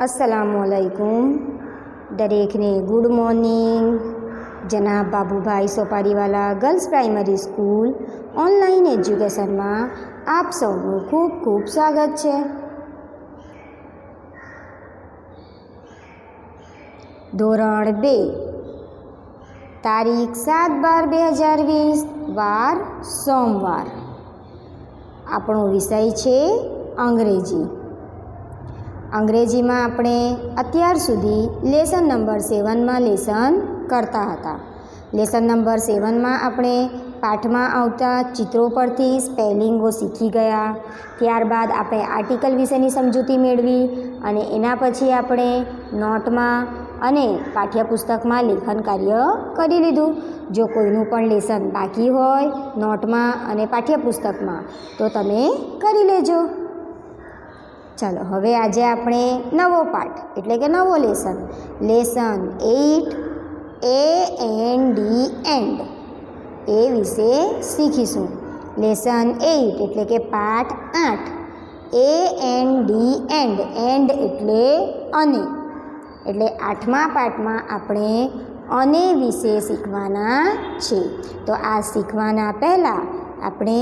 અસલામુઅલૈકુમ દરેકને good morning જનાબ Babubhai Sopariwala girls primary school online એજ્યુકેશનમાં આપ સૌનું ખૂબ ખૂબ સ્વાગત છે. ધોરણ બે. તારીખ સાત બાર બે હજાર વીસ, વાર, સોમવાર. આપણો વિષય છે અંગ્રેજી. અંગ્રેજીમાં આપણે અત્યાર સુધી લેસન નંબર સેવનમાં લેસન કરતા હતા. લેસન નંબર સેવનમાં આપણે પાઠમાં આવતા ચિત્રો પરથી સ્પેલિંગો શીખી ગયા. ત્યારબાદ આપણે આર્ટિકલ વિશેની સમજૂતી મેળવી અને એના પછી આપણે નોટમાં અને પાઠ્યપુસ્તકમાં લેખન કાર્ય કરી લીધું. જો કોઈનું પણ લેસન બાકી હોય નોટમાં અને પાઠ્યપુસ્તકમાં, તો તમે કરી લેજો. ચાલો, હવે આજે આપણે નવો પાઠ, એટલે કે નવો lesson. Lesson eight A N D and. એ વિશે શીખીશું. લેસન એઇટ એટલે કે પાઠ આઠ. A N D and and એટલે અને. એટલે આઠમા પાઠમાં આપણે અને વિશે શીખવાના છે. તો આ શીખવાના પહેલાં આપણે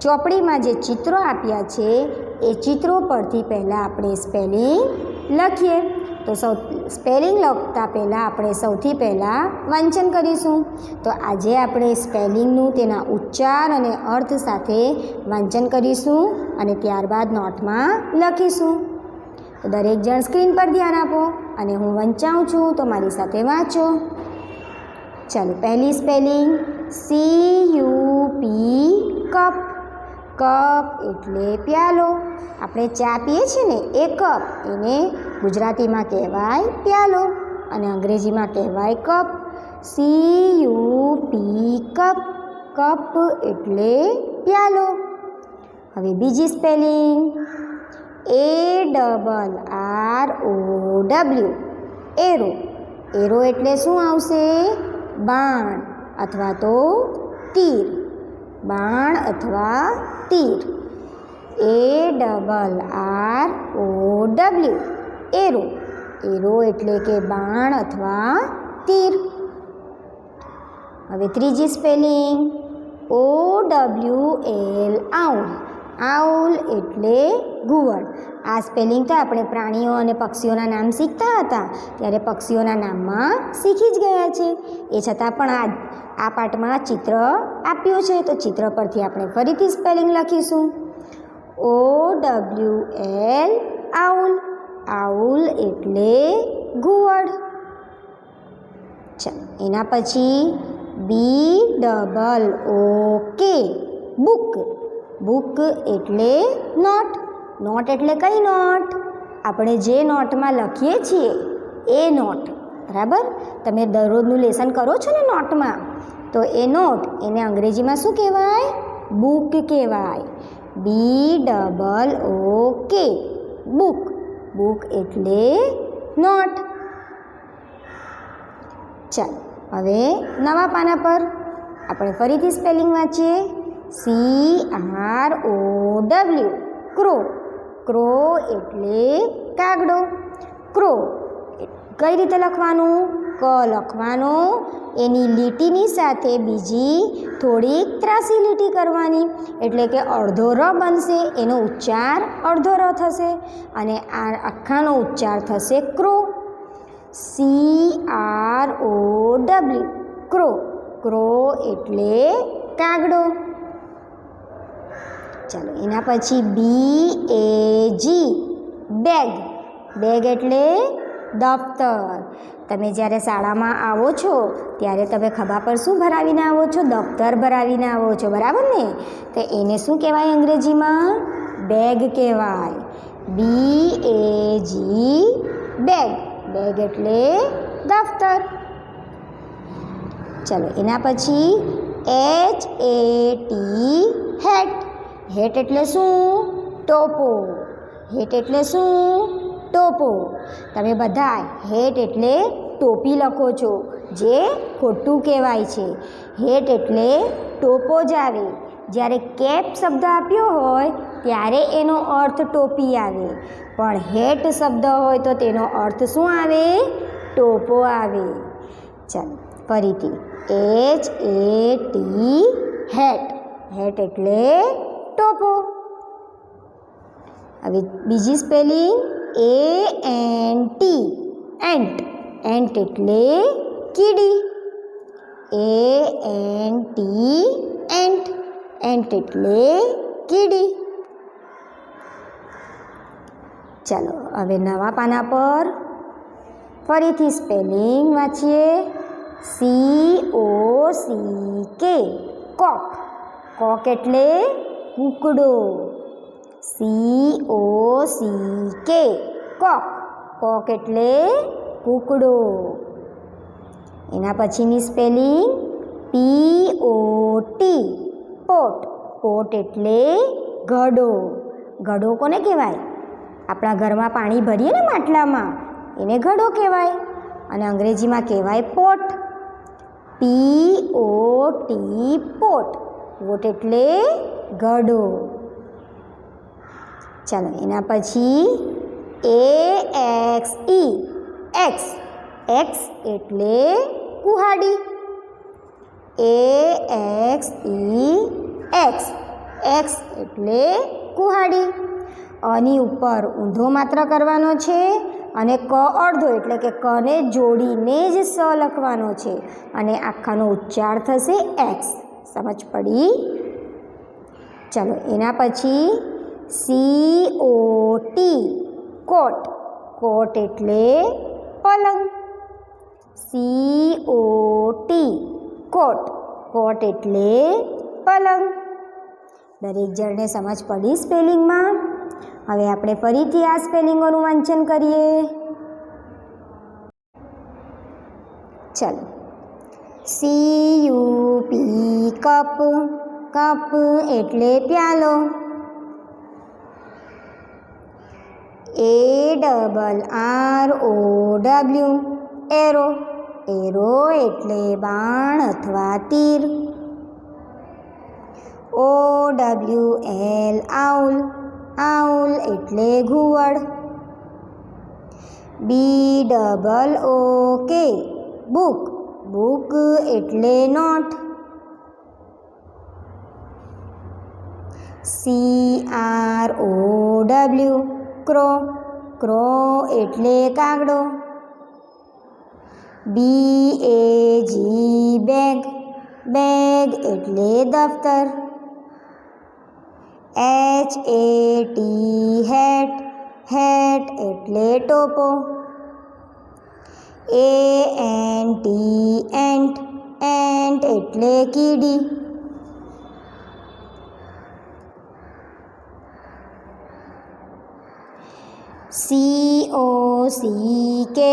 ચોપડીમાં જે ચિત્રો આપ્યા છે, એ ચિત્રો પરથી પહેલાં આપણે સ્પેલિંગ લખીએ. તો સૌ, સ્પેલિંગ લખતા પહેલાં આપણે સૌથી પહેલાં વાંચન કરીશું. તો આજે આપણે સ્પેલિંગનું તેના ઉચ્ચાર અને અર્થ સાથે વાંચન કરીશું અને ત્યારબાદ નોટમાં લખીશું. તો દરેક જણ સ્ક્રીન પર ધ્યાન આપો અને હું વંચાઉં છું, તો મારી સાથે વાંચો. ચાલો, પહેલી spelling C U P cup. Cup એટલે પ્યાલો. આપણે ચા પીએ છીએ ને, એ કપ એને ગુજરાતીમાં કહેવાય પ્યાલો અને અંગ્રેજીમાં કહેવાય cup. C U P cup. Cup એટલે પ્યાલો. હવે બીજી spelling. A double R O W arrow. Arrow એટલે શું આવશે? બાણ અથવા તો તીર. બાણ અથવા તીર. A double R O W. Arrow. Arrow એટલે કે બાણ અથવા તીર. હવે ત્રીજી spelling. O W L owl. Owl એટલે ઘુવડ આ સ્પેલિંગ તો આપણે પ્રાણીઓ અને પક્ષીઓના નામ શીખતા હતા, ત્યારે પક્ષીઓના નામમાં શીખી જ ગયા છે. એ છતાં પણ આ આ પાઠમાં ચિત્ર આપ્યું છે, તો ચિત્ર પરથી આપણે ફરીથી સ્પેલિંગ લખીશું. O W L owl. Owl એટલે ઘુવડ ચાલો, એના પછી B double O K book book એટલે નોટ. નોટ એટલે કઈ નોટ? આપણે જે નોટમાં લખીએ છીએ, એ નોટ. બરાબર? તમે દરરોજનું લેસન કરો છો ને નોટમાં, તો એ નોટ એને અંગ્રેજીમાં શું કહેવાય? બુક કહેવાય. બી double O K book. Book એટલે નોટ. ચાલો, હવે નવા પાના પર. આપણે ફરીથી સ્પેલિંગ વાંચીએ. C R O W crow. Crow એટલે કાગડો. ક્રો કઈ રીતે લખવાનું? ક લખવાનું. એની લીટીની સાથે બીજી થોડીક ત્રાસી લીટી કરવાની. એટલે કે અડધો ર બનશે, એનો ઉચ્ચાર અડધો ર થશે અને આ આખાનો ઉચ્ચાર થશે crow. C R O W crow. Crow એટલે કાગડો. ચાલો, એના પછી બી એ જી બેગ બેગ એટલે દફતર. તમે જ્યારે શાળામાં આવો છો, ત્યારે તમે ખભા પર શું ભરાવીને આવો છો? દફતર ભરાવીને આવો છો, બરાબર ને? તો એને શું કહેવાય અંગ્રેજીમાં? બેગ કહેવાય. બી એ જી બેગ બેગ એટલે દફતર. ચલો, એના પછી H A T hat hat એટલે શું? ટોપો. હેટ એટલે શું? ટોપો. તમે બધા હેટ એટલે ટોપી લખો છો, જે ખોટું કહેવાય છે. હેટ એટલે ટોપો જ આવે. જ્યારે કેપ શબ્દ આપ્યો હોય, ત્યારે એનો અર્થ ટોપી આવે. પણ હેટ શબ્દ હોય તો તેનો અર્થ શું આવે? ટોપો આવે. ચાલો, ફરીથી. H A T hat. Hat એટલે ટોપો હવે બીજી spelling A N T ant ant એટલે કીડી A N T ant ant એટલે કીડી ચાલો હવે નવા પાના પર ફરીથી સ્પેલિંગ વાંચીએ સી ઓ સી કે કોક કોક એટલે કૂકડો. સી ઓ સી કે કોક. કોક એટલે કૂકડો. એના પછીની spelling P O T pot. Pot એટલે ઘડો. ઘડો કોને કહેવાય? આપણા ઘરમાં પાણી ભરીએ ને માટલામાં, એને ઘડો કહેવાય. અને અંગ્રેજીમાં કહેવાય pot. P O T pot. Pot એટલે ઘડો ચાલો, એના પછી A X E axe axe એટલે કુહાડી. A X E axe axe એટલે કુહાડી. અની ઉપર ઊંધો માત્ર કરવાનો છે અને ક અડધો એટલે કે કને જોડીને જ સ લખવાનો છે. અને આખાનો ઉચ્ચાર થશે એક્સ સમજ પડી? ચાલો, એના પછી સી ઓ ટી કોટ. કોટ એટલે પલંગ. સી ઓ ટી કોટ. કોટ એટલે પલંગ. દરેક જણને સમજ પડી સ્પેલિંગમાં? હવે આપણે ફરીથી આ સ્પેલિંગોનું વાંચન કરીએ. ચાલો. C U P cup. Cup એટલે પ્યાલો A double R O W arrow arrow એટલે બાણ અથવા તીર O W L owl owl એટલે ઘુવડ B double O K book book એટલે note C R O W crow crow એટલે કાગડો. B A G bag bag એટલે દફતર. H A T hat hat એટલે ટોપો. A N T ant ant એટલે કીડી C O C K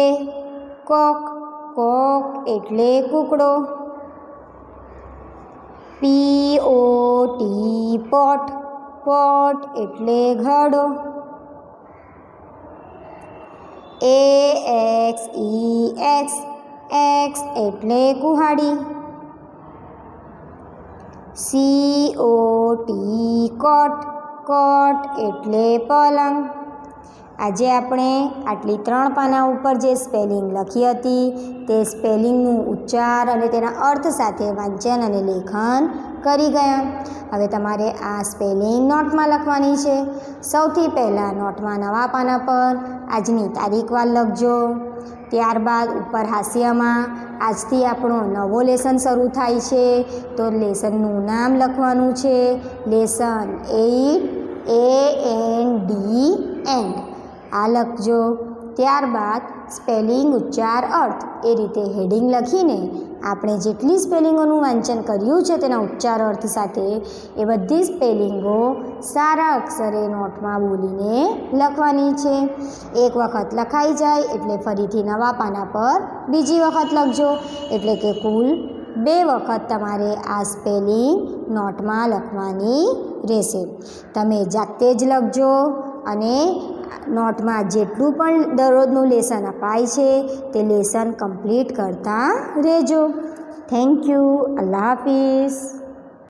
cock cock એટલે કૂકડો. P O T pot pot એટલે ઘડો. A X E axe axe એટલે કુહાડી. સી ઓ ટી કોટ કોટ એટલે પલંગ. આજે આપણે આટલી ત્રણ પાના ઉપર જે સ્પેલિંગ લખી હતી, તે સ્પેલિંગનું ઉચ્ચાર અને તેના અર્થ સાથે વાંચન અને લેખન કરી ગયા. હવે તમારે આ સ્પેલિંગ નોટમાં લખવાની છે. સૌથી પહેલાં નોટમાં નવા પાના પર આજની તારીખવાર લખજો. ત્યારબાદ ઉપર હાસ્યમાં આજથી આપણો નવો લેસન શરૂ થાય છે. તો લેસનનું નામ લખવાનું છે. Lesson eight A, N, D and આ લખજો ત્યારબાદ સ્પેલિંગ ઉચ્ચાર અર્થ. એ રીતે હેડિંગ લખીને આપણે જેટલી સ્પેલિંગોનું વાંચન કર્યું છે તેના ઉચ્ચાર અર્થ સાથે એ બધી સ્પેલિંગો સારા અક્ષરે નોટમાં બોલીને લખવાની છે. એક વખત લખાઈ જાય એટલે ફરીથી નવા પાના પર બીજી વખત લખજો. એટલે કે કુલ બે વખત તમારે આ સ્પેલિંગ નોટમાં લખવાની રહેશે. તમે જાતે જ લખજો અને નોટમાં જેટલું પણ દરરોજનું લેસન અપાય છે, તે લેસન કમ્પ્લીટ કરતા રહેજો. Thank you Allah Hafiz